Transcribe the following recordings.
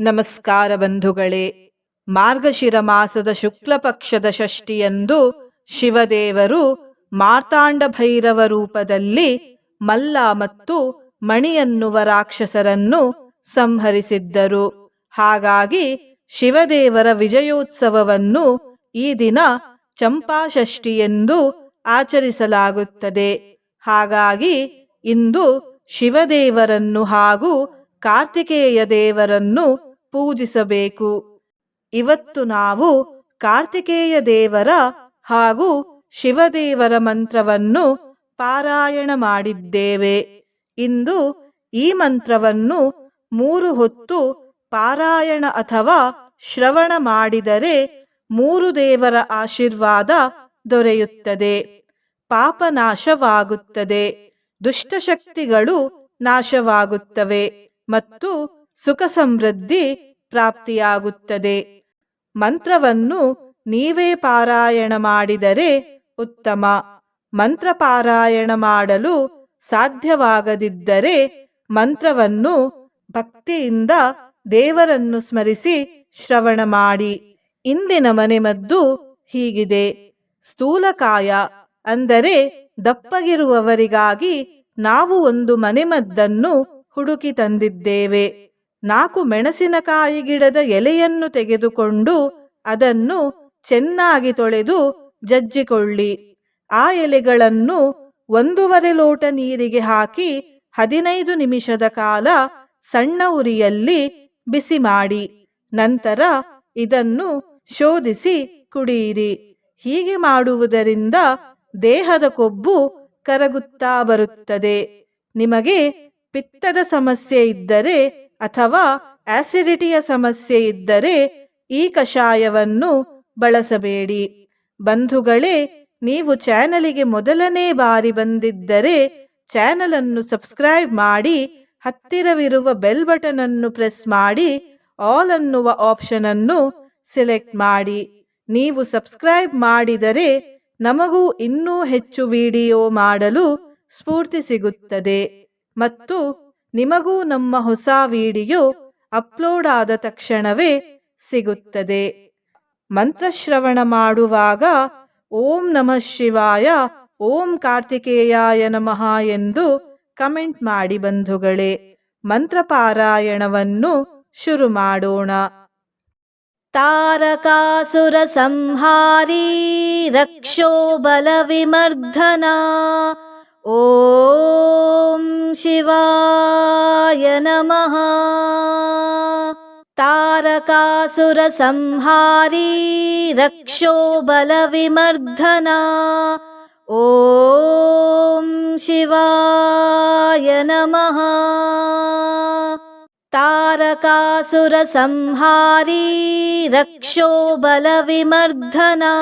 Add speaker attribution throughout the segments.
Speaker 1: ನಮಸ್ಕಾರ ಬಂಧುಗಳೇ. ಮಾರ್ಗಶಿರ ಮಾಸದ ಶುಕ್ಲ ಪಕ್ಷದ ಷಷ್ಠಿಯಂದು ಶಿವದೇವರು ಮಾರ್ತಾಂಡ ಭೈರವ ರೂಪದಲ್ಲಿ ಮಲ್ಲ ಮತ್ತು ಮಣಿಯನ್ನುವ ರಾಕ್ಷಸರನ್ನು ಸಂಹರಿಸಿದ್ದರು. ಹಾಗಾಗಿ ಶಿವದೇವರ ವಿಜಯೋತ್ಸವವನ್ನು ಈ ದಿನ ಚಂಪಾಷಷ್ಠಿ ಎಂದು ಆಚರಿಸಲಾಗುತ್ತದೆ. ಹಾಗಾಗಿ ಇಂದು ಶಿವದೇವರನ್ನು ಹಾಗೂ ಕಾರ್ತಿಕೇಯ ದೇವರನ್ನು ಪೂಜಿಸಬೇಕು. ಇವತ್ತು ನಾವು ಕಾರ್ತಿಕೇಯ ದೇವರ ಹಾಗೂ ಶಿವದೇವರ ಮಂತ್ರವನ್ನು ಪಾರಾಯಣ ಮಾಡಿದ್ದೇವೆ. ಇಂದು ಈ ಮಂತ್ರವನ್ನು ಮೂರು ಹೊತ್ತು ಪಾರಾಯಣ ಅಥವಾ ಶ್ರವಣ ಮಾಡಿದರೆ ಮೂರು ದೇವರ ಆಶೀರ್ವಾದ ದೊರೆಯುತ್ತದೆ. ಪಾಪನಾಶವಾಗುತ್ತದೆ. ದುಷ್ಟಶಕ್ತಿಗಳು ನಾಶವಾಗುತ್ತವೆ. ಮತ್ತು ಸುಖ ಸಮೃದ್ಧಿ ಪ್ರಾಪ್ತಿಯಾಗುತ್ತದೆ. ಮಂತ್ರವನ್ನು ನೀವೇ ಪಾರಾಯಣ ಮಾಡಿದರೆ ಉತ್ತಮ. ಮಂತ್ರ ಪಾರಾಯಣ ಮಾಡಲು ಸಾಧ್ಯವಾಗದಿದ್ದರೆ ಮಂತ್ರವನ್ನು ಭಕ್ತಿಯಿಂದ ದೇವರನ್ನು ಸ್ಮರಿಸಿ ಶ್ರವಣ ಮಾಡಿ. ಇಂದಿನ ಮನೆಮದ್ದು ಹೀಗಿದೆ. ಸ್ಥೂಲಕಾಯ ಅಂದರೆ ದಪ್ಪಗಿರುವವರಿಗಾಗಿ ನಾವು ಒಂದು ಮನೆಮದ್ದನ್ನು ಹುಡುಕಿ ತಂದಿದ್ದೇವೆ. ನಾಲ್ಕು ಮೆಣಸಿನಕಾಯಿ ಗಿಡದ ಎಲೆಯನ್ನು ತೆಗೆದುಕೊಂಡು ಅದನ್ನು ಚೆನ್ನಾಗಿ ತೊಳೆದು ಜಜ್ಜಿಕೊಳ್ಳಿ. ಆ ಎಲೆಗಳನ್ನು ಒಂದೂವರೆ ಲೋಟ ನೀರಿಗೆ ಹಾಕಿ ಹದಿನೈದು ನಿಮಿಷದ ಕಾಲ ಸಣ್ಣ ಉರಿಯಲ್ಲಿ ಬಿಸಿ ಮಾಡಿ. ನಂತರ ಇದನ್ನು ಶೋಧಿಸಿ ಕುಡಿಯಿರಿ ಹೀಗೆ ಮಾಡುವುದರಿಂದ ದೇಹದ ಕೊಬ್ಬು ಕರಗುತ್ತಾ ಬರುತ್ತದೆ. ನಿಮಗೆ ಪಿತ್ತದ ಸಮಸ್ಯೆ ಇದ್ದರೆ ಅಥವಾ ಆಸಿಡಿಟಿಯ ಸಮಸ್ಯೆ ಇದ್ದರೆ ಈ ಕಷಾಯವನ್ನು ಬಳಸಬೇಡಿ. ಬಂಧುಗಳೇ, ನೀವು ಚಾನಲಿಗೆ ಮೊದಲನೇ ಬಾರಿ ಬಂದಿದ್ದರೆ ಚಾನಲನ್ನು ಸಬ್ಸ್ಕ್ರೈಬ್ ಮಾಡಿ, ಹತ್ತಿರವಿರುವ ಬೆಲ್ ಬಟನ್ ಅನ್ನು ಪ್ರೆಸ್ ಮಾಡಿ, ಆಲ್ ಅನ್ನುವ ಆಪ್ಷನ್ ಅನ್ನು ಸೆಲೆಕ್ಟ್ ಮಾಡಿ. ನೀವು ಸಬ್ಸ್ಕ್ರೈಬ್ ಮಾಡಿದರೆ ನಮಗೂ ಇನ್ನೂ ಹೆಚ್ಚು ವಿಡಿಯೋ ಮಾಡಲು ಸ್ಫೂರ್ತಿ ಸಿಗುತ್ತದೆ. ಮತ್ತು ನಿಮಗೂ ನಮ್ಮ ಹೊಸ ವಿಡಿಯೋ ಅಪ್ಲೋಡ್ ಆದ ತಕ್ಷಣವೇ ಸಿಗುತ್ತದೆ. ಮಂತ್ರಶ್ರವಣ ಮಾಡುವಾಗ ಓಂ ನಮಃ ಶಿವಾಯ, ಓಂ ಕಾರ್ತಿಕೇಯಾಯ ನಮಃ ಎಂದು ಕಮೆಂಟ್ ಮಾಡಿ ಬಂಧುಗಳೇ, ಮಂತ್ರಪಾರಾಯಣವನ್ನು ಶುರು ಮಾಡೋಣ. ತಾರಕಾಸುರ ಸಂಹಾರೀ ರಕ್ಷೋ ॐ शिवाय नमः। तारकासुरसंहारी रक्षोबलविमर्दन ॐ शिवाय नमः। तारकासुरसंहारी रक्षोबलविमर्दना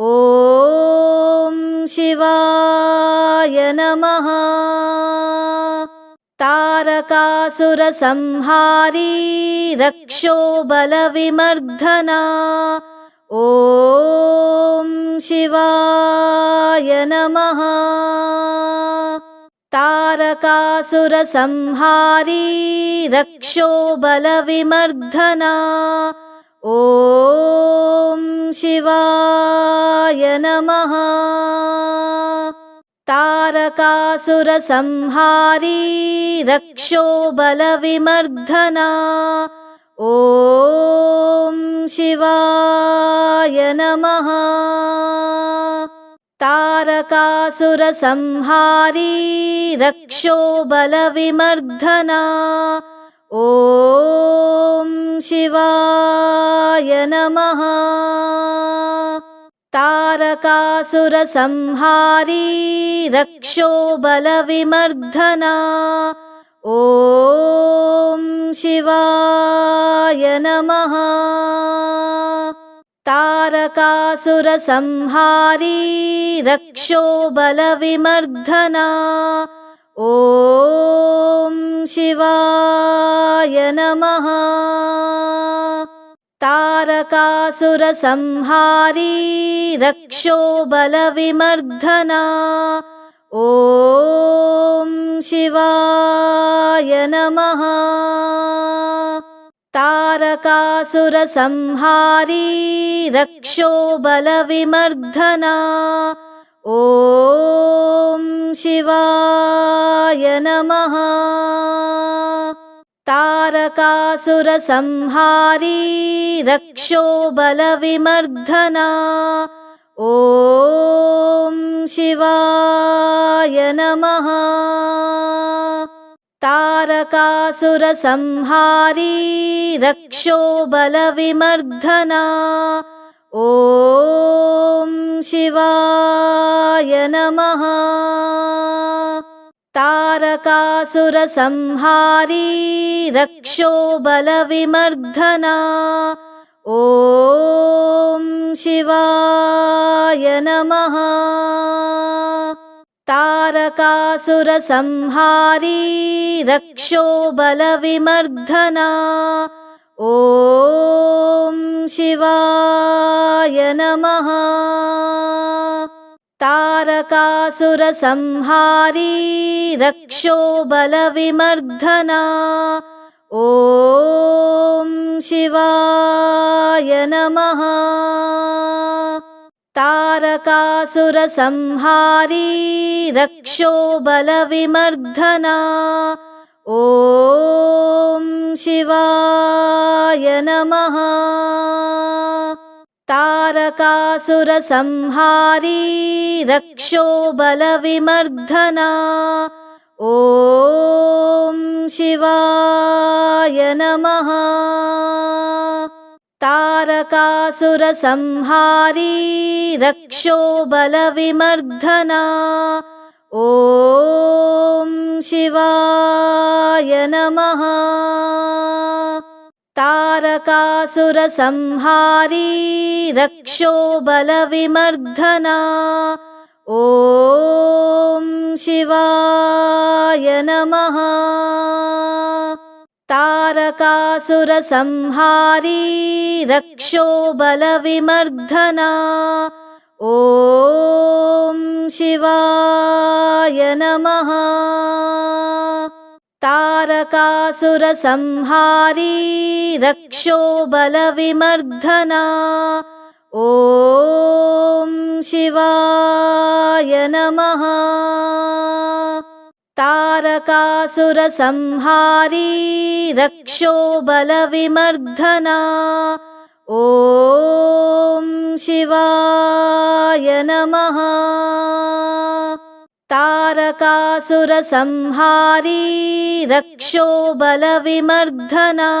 Speaker 1: ॐ शिवा ॐ शिवाय नमः तारकासुर संहारी रक्षो बलविमर्धन ॐ शिवाय नमः। तारकासुर संहारी रक्षो बलविमर्धन ॐ शिवाय नमः तारकासुर संहारी रक्षो बलविमर्धन। ॐ शिवाय नमः। तारकासुर संहारी रक्षो बलविमर्धन। ॐ शिवाय नमः तारकासुर संहारी रक्षो बलविमर्धन। ॐ शिवाय नमः। तारकासुर संहारी रक्षो बलविमर्धन। ॐ शिवाय नमः तारकासुर संहारी रक्षो बलविमर्धन। ॐ शिवाय नमः। तारकासुरसंहारी रक्षो बलविमर्दना ॐ शिवाय नमः तारकासुरसंहारी रक्षो बलविमर्दना ॐ शिवाय नमः। तारकासुरसंहारी रक्षो बलविमर्दना ॐ शिवाय नमः तारकासुरसंहारी रक्षो बलविमर्दना ॐ शिवाय नमः। तारकासुरसंहारी रक्षो बलविमर्दना ॐ शिवाय नमः तारकासुरसंहारी रक्षो बलविमर्दना ॐ शिवाय नमः। तारकासुरसंहारी रक्षो बलविमर्दना ॐ शिवाय नमः तारकासुरसंहारी रक्षो बलविमर्दना ॐ शिवाय नमः। तारकासुरसंहारी रक्षो बलविमर्दना ॐ शिवाय नमः तारकासुरसंहारी रक्षो बलविमर्दना ॐ शिवाय नमः। तारकासुरसंहारी रक्षो बलविमर्दना ॐ शिवाय नमः तारकासुरसंहारी रक्षो बलविमर्दना ॐ शिवाय नमः। तारकासुरसंहारी रक्षो बलविमर्दना ॐ शिवाय नमः तारकासुरसंहारी रक्षो बलविमर्दना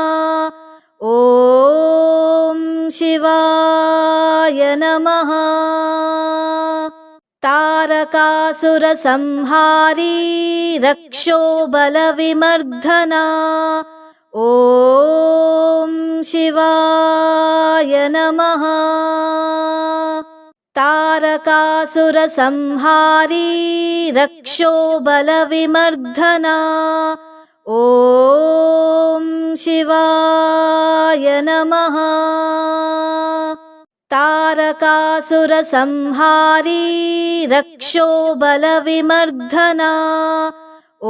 Speaker 1: ॐ शिवाय नमः। तारकासुरसंहारी रक्षो बलविमर्दना ॐ शिवाय नमः तारकासुरसंहारी रक्षो बलविमर्दना ॐ शिवाय नमः। तारकासुरसंहारी रक्षो बलविमर्दना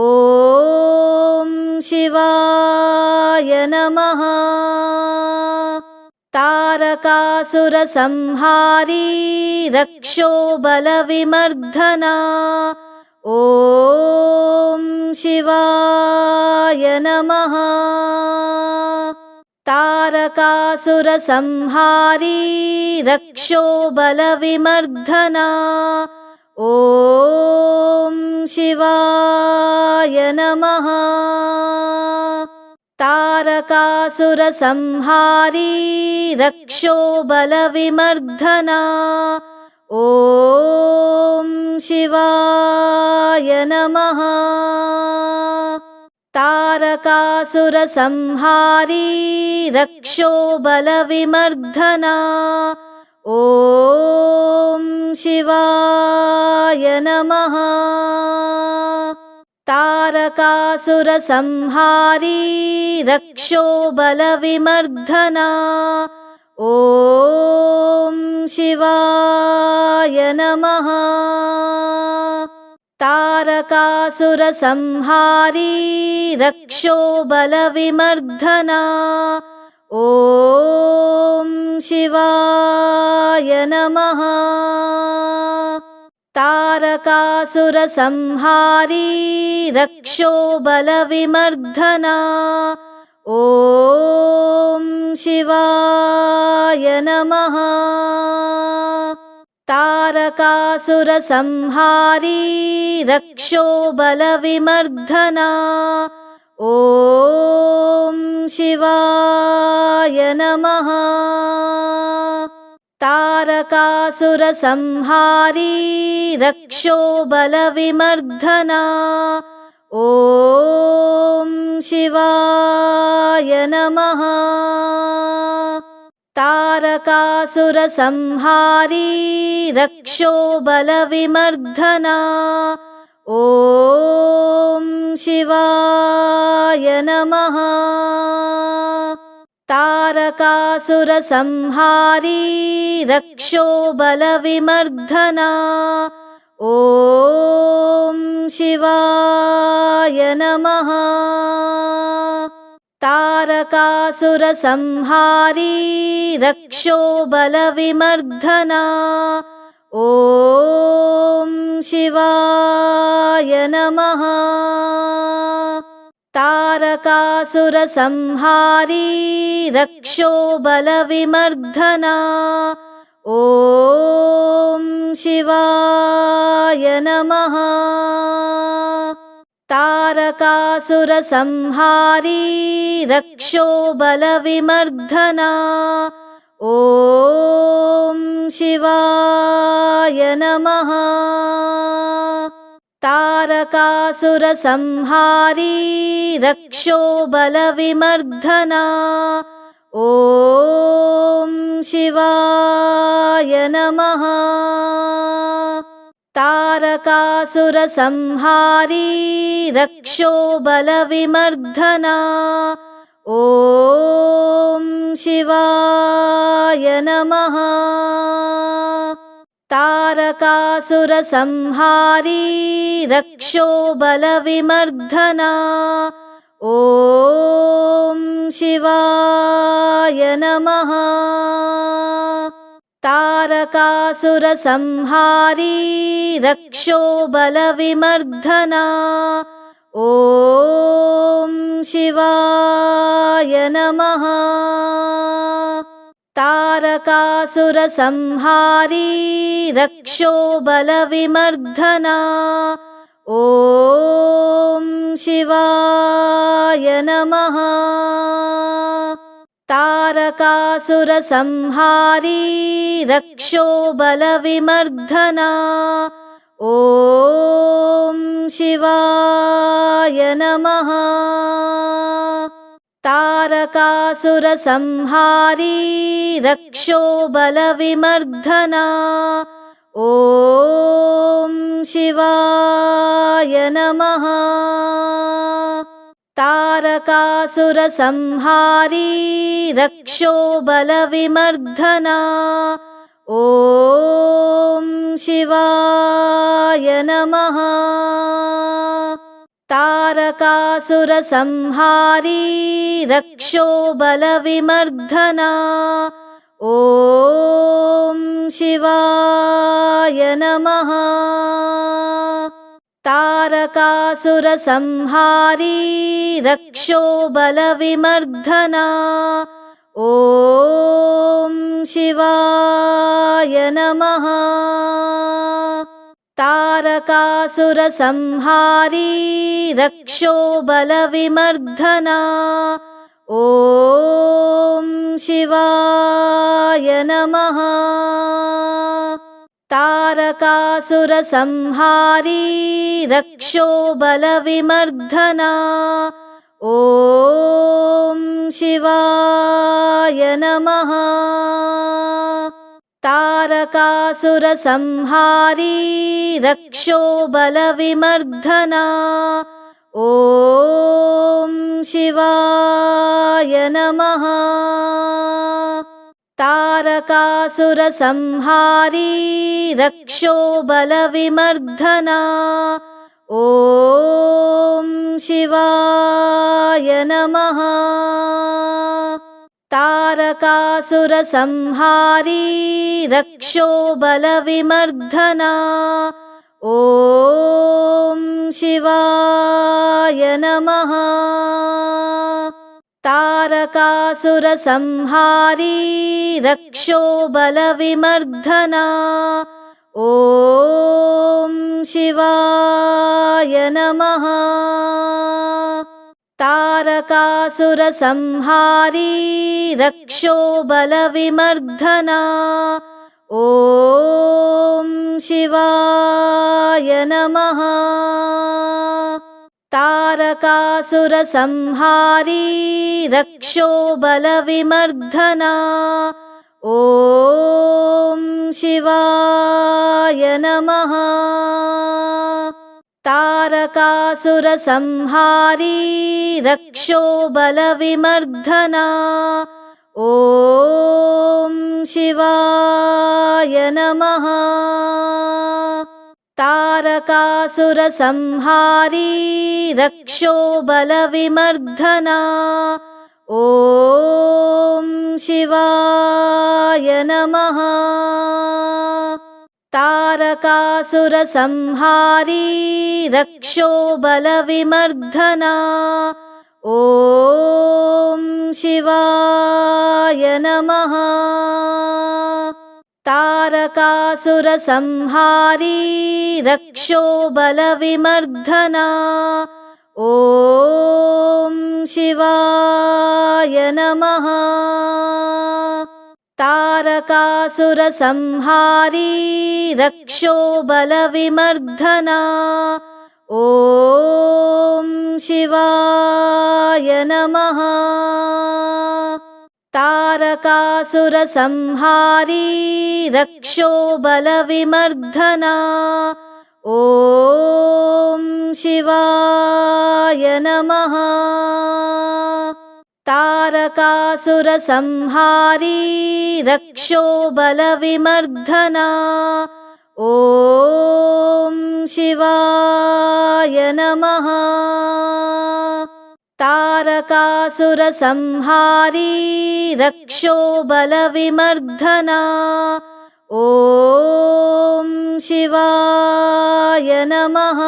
Speaker 1: ॐ शिवाय नमः तारकासुरसंहारी रक्षो बलविमर्दना ॐ शिवाय नमः। तारकासुरसंहारी रक्षो बलविमर्दना ॐ शिवाय नमः तारकासुरसंहारी रक्षो बलविमर्दना ॐ शिवाय नमः। तारकासुरसंहारी रक्षो बलविमर्दना ॐ शिवाय नमः तारकासुरसंहारी रक्षो बलविमर्दना ॐ शिवाय नमः। तारकासुरसंहारी रक्षोबलविमर्दना ॐ शिवाय नमः तारकासुरसंहारी रक्षोबलविमर्दना ॐ शिवाय नमः। तारकासुरसंहारी रक्षोबलविमर्दना ॐ शिवाय नमः तारकासुरसंहारी रक्षोबलविमर्दना ॐ शिवाय नमः। तारकासुरसंहारी रक्षोबलविमर्दना ॐ शिवाय नमः तारकासुरसंहारी रक्षोबलविमर्दना ॐ शिवाय नमः। तारकासुरसंहारी रक्षोबलविमर्दना ॐ शिवाय नमः तारकासुरसंहारी रक्षोबलविमर्दना ॐ शिवाय नमः। तारकासुरसंहारी रक्षोबलविमर्दना ॐ शिवाय नमः तारकासुरसंहारी रक्षोबलविमर्दना ॐ शिवाय नमः। तारकासुरसंहारी रक्षोबलविमर्दना ॐ शिवाय नमः तारकासुरसंहारी रक्षोबलविमर्दना ॐ शिवाय नमः। तारकासुरसंहारी रक्षोबलविमर्दना ॐ शिवाय नमः तारकासुरसंहारी रक्षोबलविमर्दना ॐ शिवाय नमः। तारकासुरसंहारी रक्षोबलविमर्दना ॐ शिवाय नमः तारकासुरसंहारी रक्षोबलविमर्दना ॐ शिवाय नमः। तारकासुरसंहारी रक्षोबलविमर्दना ॐ शिवाय नमः तारकासुरसंहारी रक्षोबलविमर्दना ॐ शिवाय नमः। तारकासुरसंहारी रक्षोबलविमर्दना ॐ शिवाय नमः तारकासुरसंहारी रक्षोबलविमर्दना ॐ शिवाय नमः। तारकासुरसंहारी रक्षोबलविमर्दना ॐ शिवाय नमः तारकासुरसंहारी रक्षोबलविमर्दना ॐ शिवाय नमः। तारकासुरसंहारी रक्षोबलविमर्दना ॐ शिवाय नमः तारकासुरसंहारी रक्षोबलविमर्दना ॐ शिवाय नमः। तारकासुरसंहारी रक्षोबलविमर्दना ॐ शिवाय नमः तारकासुरसंहारी रक्षोबलविमर्दना ॐ शिवाय नमः। तारकासुरसंहारी रक्षोबलविमर्दना ॐ शिवाय नमः तारकासुरसंहारी रक्षोबलविमर्दना ॐ शिवाय नमः। तारकासुरसंहारी रक्षोबलविमर्दना ॐ शिवाय नमः तारकासुरसंहारी रक्षोबलविमर्दना ॐ शिवाय नमः। तारकासुरसंहारी रक्षोबलविमर्दना ॐ शिवाय नमः तारकासुरसंहारी रक्षोबलविमर्दना ॐ शिवाय नमः। तारकासुरसंहारी रक्षोबलविमर्दना ॐ शिवाय नमः तारकासुरसंहारी रक्षोबलविमर्दना ॐ शिवाय नमः। तारकासुरसंहारी रक्षोबलविमर्दना ॐ शिवाय नमः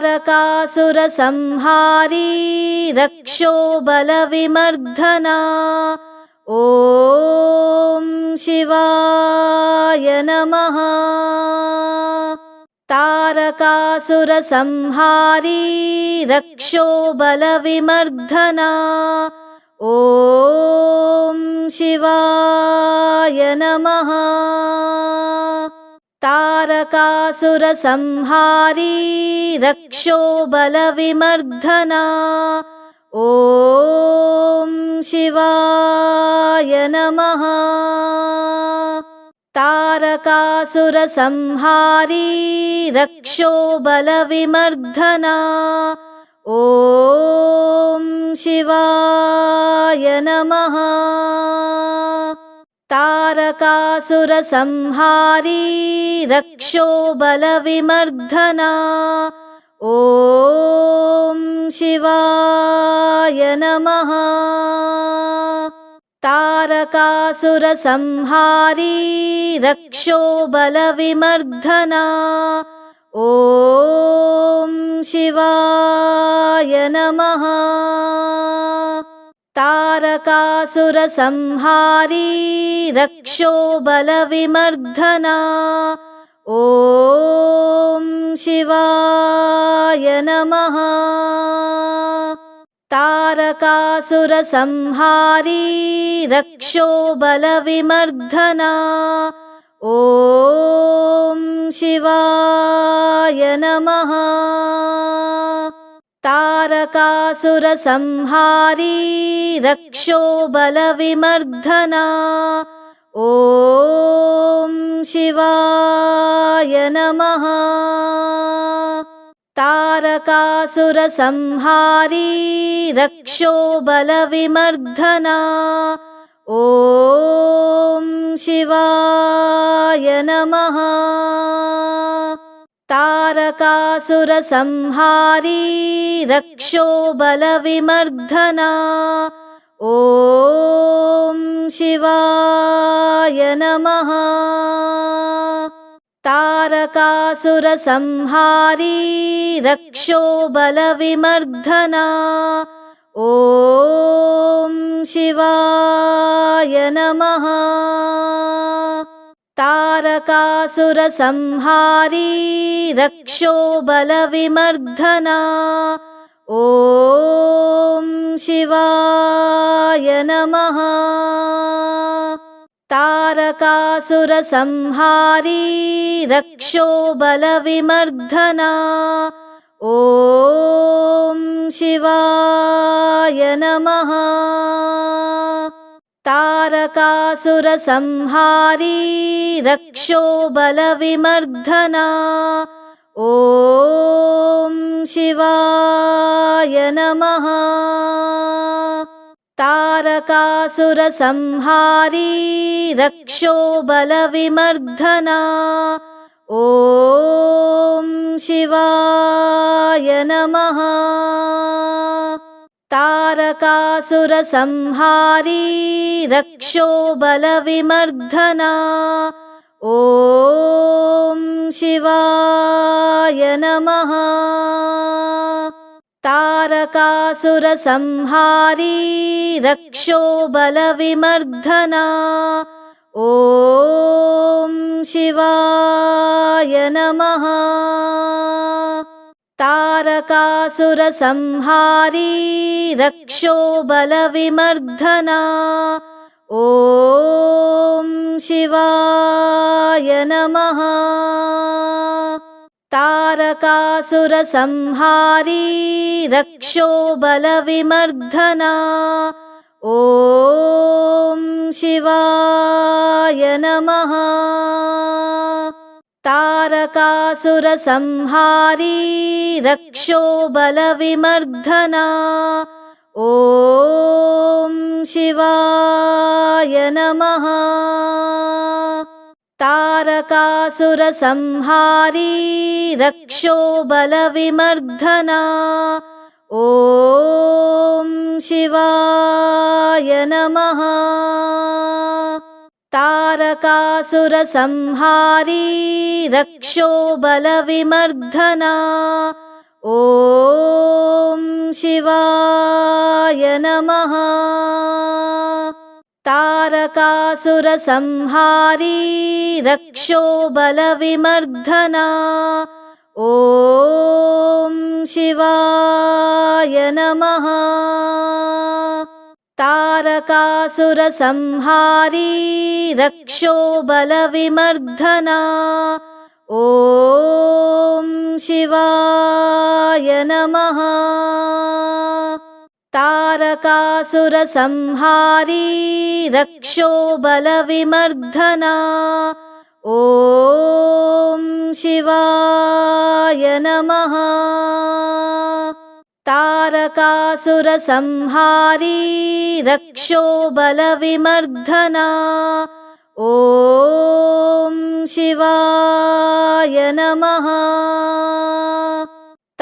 Speaker 1: तारकासुरसंहारी रक्षोबलविमर्दना ॐ शिवाय नमः। तारकासुरसंहारी रक्षोबलविमर्दना ॐ शिवाय नमः तारकासुरसंहारी रक्षोबलविमर्दना ॐ शिवाय नमः। तारकासुरसंहारी रक्षोबलविमर्दना ॐ शिवाय नमः तारकासुरसंहारी रक्षोबलविमर्दना ॐ शिवाय नमः। तारकासुरसंहारी रक्षोबलविमर्दना ॐ शिवाय नमः तारकासुरसंहारी रक्षोबलविमर्दना ॐ शिवाय नमः। तारकासुरसंहारी रक्षोबलविमर्दना ॐ शिवाय नमः तारकासुरसंहारी रक्षोबलविमर्दना ॐ शिवाय नमः। तारकासुरसंहारी रक्षोबलविमर्दना ॐ शिवाय नमः तारकासुरसंहारी रक्षो बलविमर्दना ॐ शिवाय नमः। तारकासुरसंहारी रक्षो बलविमर्दना ॐ शिवाय नमः तारकासुरसंहारी रक्षो बलविमर्दना ॐ शिवाय नमः। तारकासुरसंहारी रक्षो बलविमर्दना ॐ शिवाय नमः तारकासुरसंहारी रक्षो बलविमर्दना ॐ शिवाय नमः। तारकासुरसंहारी रक्षो बलविमर्दना ॐ शिवाय नमः तारकासुरसंहारी रक्षो बलविमर्दना ॐ शिवाय नमः। तारकासुरसंहारी रक्षो बलविमर्दना ॐ शिवाय नमः तारकासुरसंहारी रक्षो बलविमर्दना ॐ शिवाय नमः। तारकासुरसंहारी रक्षो बलविमर्दना ॐ शिवाय नमः तारकासुरसंहारी रक्षो बलविमर्दना ॐ शिवाय नमः। तारकासुरसंहारी रक्षो बलविमर्दना ॐ शिवाय नमः तारकासुरसंहारी रक्षो बलविमर्दना ॐ शिवाय नमः। तारकासुरसंहारी रक्षो बलविमर्दना ॐ शिवाय नमः तारकासुरसंहारी रक्षो बलविमर्दना ॐ शिवाय नमः। तारकासुरसंहारी रक्षो बलविमर्दना ॐ शिवाय नमः तारकासुरसंहारी रक्षो बलविमर्दना ॐ शिवाय नमः।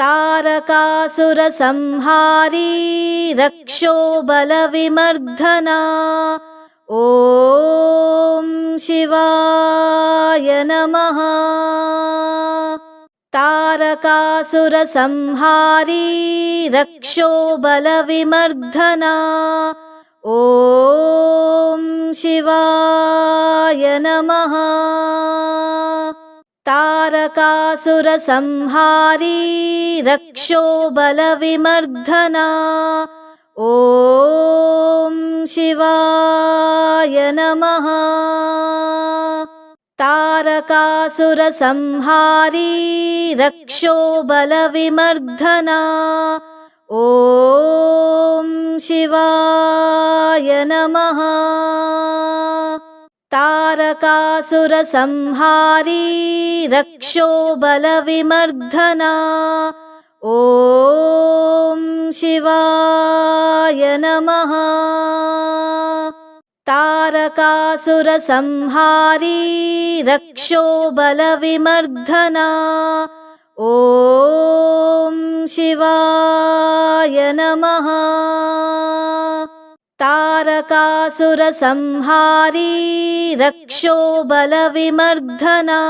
Speaker 1: तारकासुरसंहारी रक्षो बलविमर्दना ॐ शिवाय नमः तारकासुरसंहारी रक्षो बलविमर्दना ॐ शिवाय नमः। तारकासुरसंहारी रक्षो बलविमर्दना ॐ शिवाय नमः तारकासुरसंहारी रक्षो बलविमर्दना ॐ शिवाय नमः। तारकासुरसंहारी रक्षो बलविमर्दना ॐ शिवाय नमः तारकासुरसंहारी रक्षो बलविमर्दना ॐ शिवाय नमः। तारकासुरसंहारी रक्षो बलविमर्दना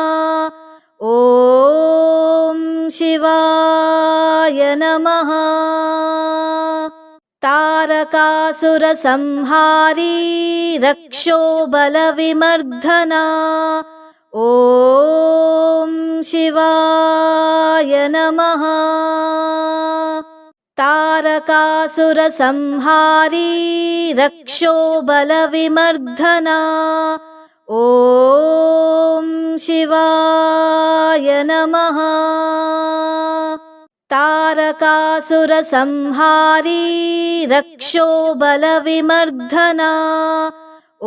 Speaker 1: ॐ शिवाय नमः तारकासुरसंहारी रक्षो बलविमर्दना ॐ शिवाय नमः। तारकासुरसंहारी रक्षो बलविमर्दना ॐ शिवाय नमः तारकासुरसंहारी रक्षो बलविमर्दना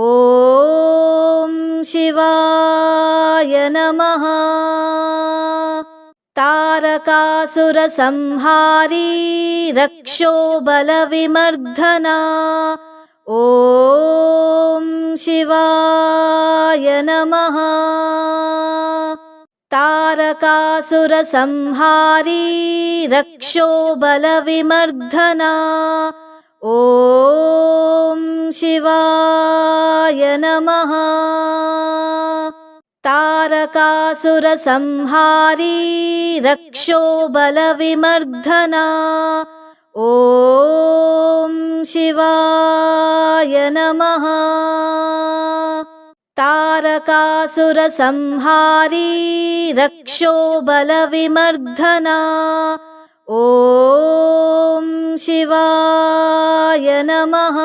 Speaker 1: ॐ शिवाय नमः। तारकासुरसंहारी रक्षो बलविमर्दना ॐ शिवाय नमः तारकासुरसंहारी रक्षो बलविमर्दना ॐ शिवाय नमः। तारकासुरसंहारी रक्षो बलविमर्दना ॐ शिवाय नमः तारकासुरसंहारी रक्षो बलविमर्दना ॐ शिवाय नमः